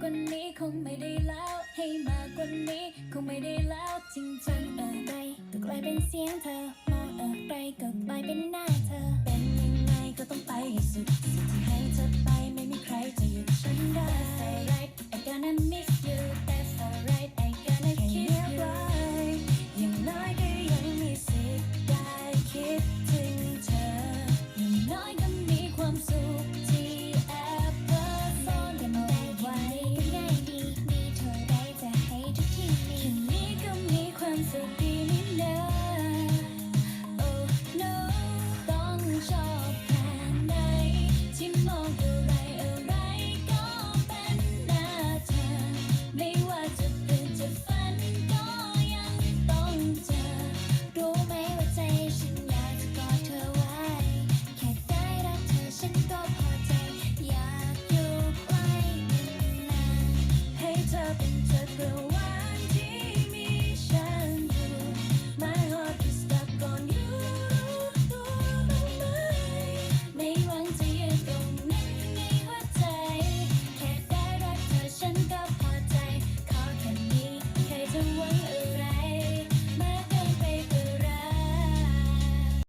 กว่านี้คงไม่ได้แล้ว ให้มากกว่านี้คงไม่ได้แล้วจริงๆอะไรก็กลายเป็นเสียงเธอมองอะไรก็กลายเป็นหน้า